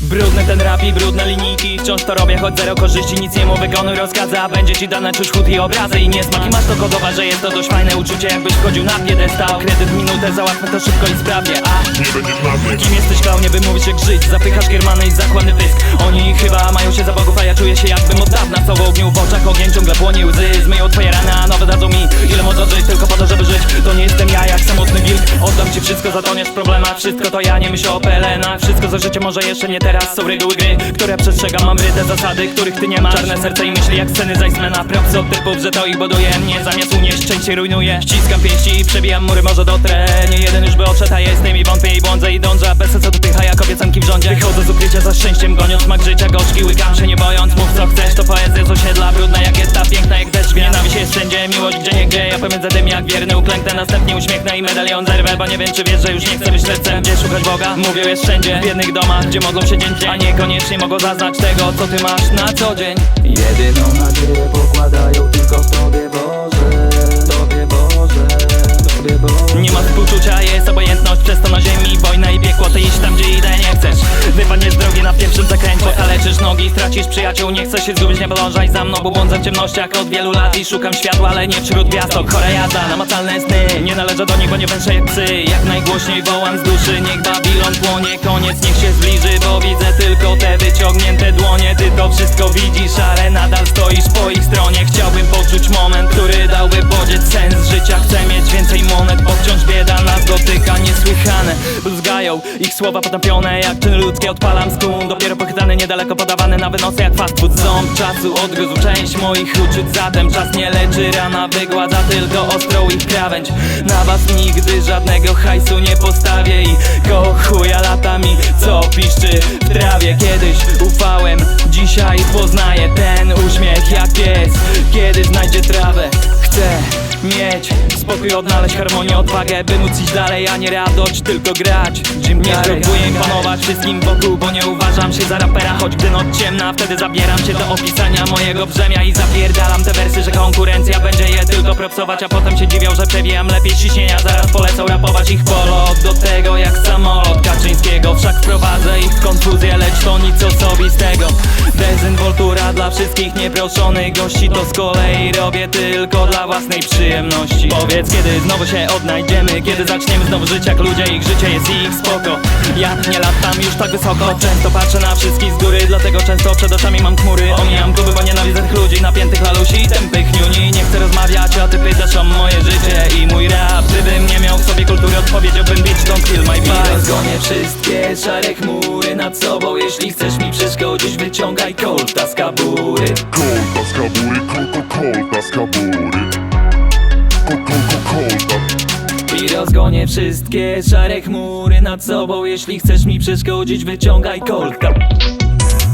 Brudny ten rap i brudne linijki Wciąż to robię, choć zero korzyści Nic nie mu wykonuj rozkazy A będzie ci dane czuć chód i obrazy I niesmak. I masz to kodować, że jest to dość fajne uczucie Jakbyś wchodził na piedestał. Kredyt minutę, załatwmy to szybko i sprawnie A Nie będziesz mnie. Kim jesteś klaunie, by mówić jak żyć? Zapychasz kiermany i zakładny pysk Oni chyba mają się za bogów, a ja czuję się jakbym od dawna Co w ogniu w oczach, ogień. Ciągle płonie łzy Zmyją twoje rany, a nowe dadzą mi Ile można żyć tylko po to, Ci wszystko, zatoniesz w problemach Wszystko to ja, nie myślę o pelenach. Wszystko za życie może jeszcze nie teraz Są reguły gry, które przestrzegam. Mam ryte zasady, których ty nie masz. Czarne serce i myśli jak sceny z Icemana. Propsy od typów, że to ich buduje mnie. Zamiast unieść, się rujnuje Ściskam pięści i przebijam mury, może dotrę Nie jeden już by odszedł, a ja jestem i wątpię i błądzę i dążę bez sensu dopycha jak obiecanki w rządzie. Wychodzę z ukrycia za szczęściem, goniąc smak życia Gorzki łykam się nie bojąc, mów co chcesz To poezja z osiedla, brudna jak jest ta piękna jak deszcz. Nienawiść jest wszędzie, miłość gdzie nie gdzie Ja pomiędzy tym jak wierny uklęknę Następnie uśmiechnę i medalion zerwę Bo nie czy wiesz, że już nie chcę być śledcem. Gdzie szukać Boga? Mówią jest wszędzie W jednych domach, gdzie modlą się dzień dzień A niekoniecznie mogą zaznać tego, co ty masz na co dzień. Jedyną nadzieję pokładają tylko w Tobie Boże. Tobie Boże, Tobie Boże. Nie ma współczucia, jest obojętność. Przez to na ziemi wojna i piekło Ty iść tam, gdzie idę, nie chcesz. Wypadniesz nogi, stracisz przyjaciół Nie chcesz się zgubić, nie podążaj za mną Bo błądzę w ciemnościach od wielu lat I szukam światła, ale nie wśród gwiazdok. Chora jazda, namacalne sny Nie należę do nich, bo nie węszę jak psy. Jak najgłośniej wołam z duszy Niech Babilon płonie, koniec niech się zbliży Bo widzę tylko te wyciągnięte dłonie. Ty to wszystko widzisz, ale nadal stoisz po ich stronie. Chciałbym poczuć moment, który dałby bluzgają ich słowa potępione Jak czyn ludzkie. Odpalam skun Dopiero pochytany, niedaleko podawany na wynosy jak fast food. Ząb czasu odgryzł część moich uczuć. Zatem czas nie leczy, rana wygładza tylko ostrą ich krawędź. Na was nigdy żadnego hajsu nie postawię I koło chuja latami, co piszczy w trawie. Kiedyś ufałem, dzisiaj poznaję ten uśmiech jak pies Kiedy znajdzie trawę, mieć. Spokój, odnaleźć harmonię, odwagę By móc iść dalej, a nie radość, tylko grać. Jim nie spróbuję imponować wszystkim wokół Bo nie uważam się za rapera, choć gdy noc ciemna Wtedy zabieram się do opisania mojego brzemia I zapierdalam te wersy, że konkurencja będzie tylko propsować A potem się dziwią, że przewijam lepiej ciśnienia Zaraz polecą rapować ich polot Do tego jak samolot Kaczyńskiego. Wszak wprowadzę ich w konfuzję, lecz to nic osobistego. Dezynwoltura dla wszystkich nieproszonych gości To z kolei robię tylko dla własnej przyjemności. Powiedz kiedy znowu się odnajdziemy Kiedy zaczniemy znowu żyć jak ludzie Ich życie jest ich spoko. Ja nie latam już tak wysoko Często patrzę na wszystkich z góry Dlatego często przed oczami mam chmury. Omijam kluby, bo nienawidzę tych ludzi Napiętych lalusi i tępych niuni wszystkie szare chmury nad sobą. Jeśli chcesz mi przeszkodzić Wyciągaj kolta z kabury. Kolta z kabury, kolko, kolta z kabury. Kolko, kolta. I rozgonię wszystkie szare chmury nad sobą. Jeśli chcesz mi przeszkodzić, wyciągaj kolta.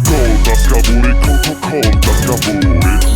Kolta z kabury, kolko, kolta z kabury. kolta